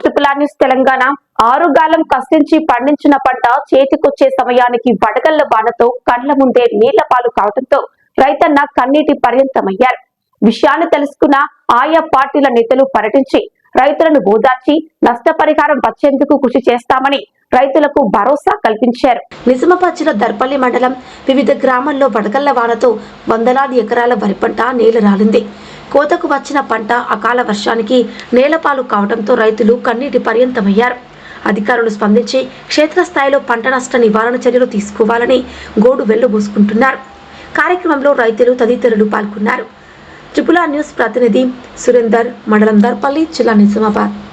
Triple R news Telangana ఆరుగాలం కష్టించి పండించిన పంట చేతికొచ్చే సమయానికి వడగళ్ళ బాణతో కండ్ల ముందే నీళ్ళ పాలు కావడంతో రైతన్న కన్నీటి పర్యంతమయ్యారు. విషయాన్ని తెలుసుకున్న ఆయా పార్టీల నేతలు పర్యటించి రైతులను ఓదార్చి నష్టపరిహారం వచ్చేందుకు కృషి చేస్తామని రైతులకు భరోసా కల్పించారు. నిజామాబాద్ జిల్లా దర్పల్లి మండలం వివిధ గ్రామాల్లో వడగళ్ళ వానతో వందలాది ఎకరాల వరి పంట నీళ్ళు రాలింది. కోతకు వచ్చిన పంట అకాల వర్షానికి నేలపాలు కావడంతో రైతులు కన్నీటి పర్యంతమయ్యారు. అధికారులు స్పందించి క్షేత్రస్థాయిలో పంట నష్ట నివారణ చర్యలు తీసుకోవాలని గోడు వెళ్ళబోసుకుంటున్నారు కార్యక్రమంలో రైతులు తదితరులు పాల్గొన్నారు. త్రిపుల న్యూస్ ప్రతినిధి సురేందర్ మండలం దర్పల్లి జిల్లా నిజామాబాద్.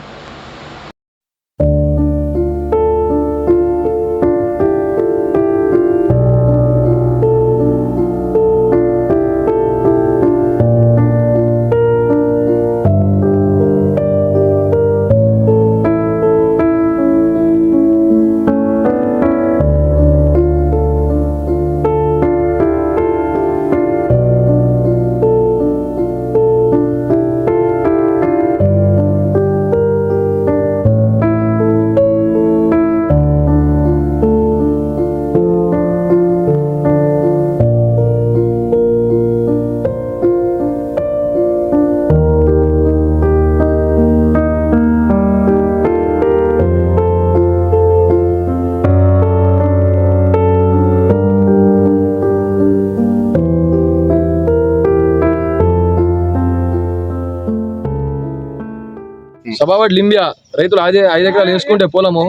సభావట్ లింబియా రైతులు ఐదు ఐదు ఎకరాలు వేసుకుంటే పొలము.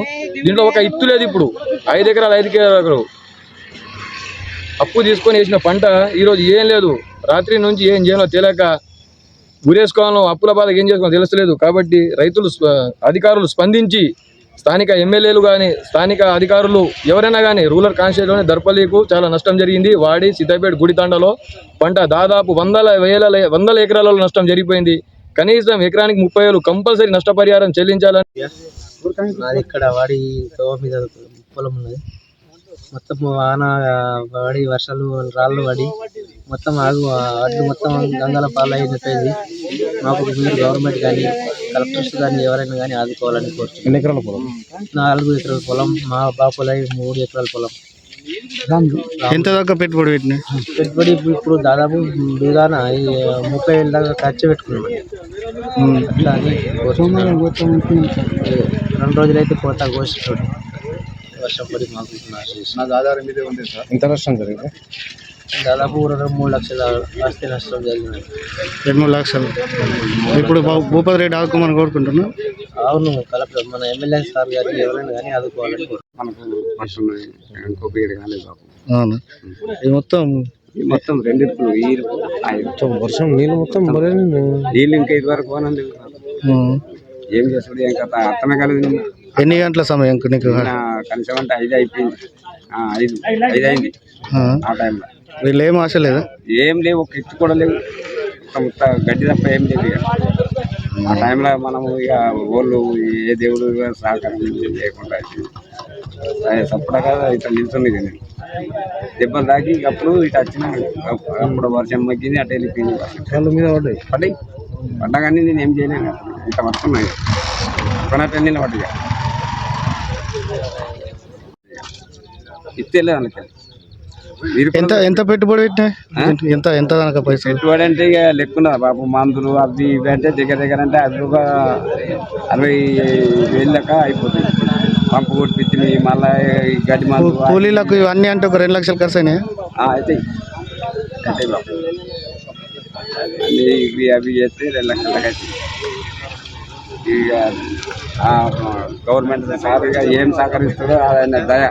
దీంట్లో ఒక ఇత్తు లేదు ఇప్పుడు. ఐదు ఎకరాలు ఐదు ఎకరాలు అప్పు తీసుకొని వేసిన పంట ఈరోజు ఏం లేదు. రాత్రి నుంచి ఏం చేయాలో తెలియక గురేసుకోవాలో అప్పుల బాధకు ఏం చేసుకోవాలో తెలుస్తలేదు. కాబట్టి రైతులు అధికారులు స్పందించి స్థానిక ఎమ్మెల్యేలు కానీ స్థానిక అధికారులు ఎవరైనా కానీ రూరల్ కాన్స్టిట్యూన్సీలోని దర్పలీకు చాలా నష్టం జరిగింది. వాడి సిద్దిపేట గుడితాండలో పంట దాదాపు వందల వేల వందల ఎకరాలలో నష్టం జరిగిపోయింది. కనీసం ఎకరానికి ముప్పై వేలు కంపల్సరీ నష్టపరిహారం చెల్లించాలని నాది ఇక్కడ వాడి తోవ మీద పొలం ఉన్నది. మొత్తం వాన పడి వర్షాలు రాళ్ళు పడి మొత్తం ఆగు అడ్డు మొత్తం గంగల పాలైపోయింది మాకు మీరు గవర్నమెంట్ కానీ కలెక్టర్స్ కానీ ఎవరైనా కానీ ఆదుకోవాలని కోరుతున్నాను ఎన్ని ఎకరాల పొలం? నాలుగు ఎకరాల పొలం మా బాపులై మూడు ఎకరాల పొలం. ఎంత దాకా పెట్టుబడి పెట్టిన పెట్టుబడి ఇప్పుడు- దాదాపు బిగాన ఈ ముప్పై వేల దాకా ఖర్చు పెట్టుకున్నాం. అట్లా అని కోరుతున్నాను. రెండు రోజులైతే కోత కోసేటోడు వర్షం పడి మాకు నాశనం. ఎంత నష్టం జరిగింది దాదాపు రెండు మూడు లక్షల ఆస్తి నష్టం జరిగింది. రెండు మూడు లక్షలు. ఇప్పుడు భూపతి రెడ్డి ఆదుకోమని కోరుకుంటున్నా. అవును కలెక్టర్ మన ఎమ్మెల్యే సార్ గారిని ఎవరైనా కానీ ఆదుకోవాలని. మనకు ఫస్ట్ ఇంకో పీరియడ్ కాలేదు బాబు. అవును? ఇది మొత్తం ఈ మొత్తం రెండు ఇరుకులు ఈ ఇరుకు వర్షం నీళ్ళు మొత్తం నీళ్ళు ఇంకా ఇది వరకు పోనండి ఏం చేస్తాడు? ఏం కథ? అర్థమే కాలేదు. ఎన్ని గంటల సమయం నీకు? కనీసం అంటే ఐదు అయిపోయింది. ఆ, ఐదు. ఐదు అయింది. ఆ. టైంలో. వీళ్ళు ఏం ఆశ లేదా? ఏం లేవు. ఒక ఎత్తు కూడా లేవు. ఒక ముత్త గడ్డి తప్ప ఏం లేదు ఇక. ఆ టైంలో మనము ఇక వాళ్ళు ఏ దేవుడు సహకారం లేకుండా సప్పుడగా ఇట్లా నిల్చుంది ఇక నేను. దెబ్బలు తాకి ఇక అప్పుడు ఇటు వచ్చిన అప్పుడు వర్షం మగ్గింది అటు వెళ్ళిపోయింది. వర్షం మీద పడ్డాయి. పడ్డాయి. పడ్డా కానీ నేను ఏం చేయలేను. ఇంత పట్టుకున్నాయి కొనట్టు ఇస్తేలేదు అందుకని మీరు ఎంత ఎంత పెట్టుబడి పెట్టినా? ఎంత ఎంత పైసలు? పెట్టుబడి అంటే ఇక లెక్కున్నది బాబు. మందులు అవి ఇవి అంటే దగ్గర దగ్గర అంటే అవి ఒక అరవై వేలు దాకా అయిపోతుంది పంపు కొట్టించింది మళ్ళీ గడ్డి మందు కూలీలకు ఇవన్నీ అంటే ఒక రెండు లక్షలు ఖర్చు అయినాయి అయితే ఇవి అవి చేస్తే రెండు లక్షల ఇక ఆ, గవర్నమెంట్ సార్ ఏం సహకరిస్తాడో ఆయన దయ.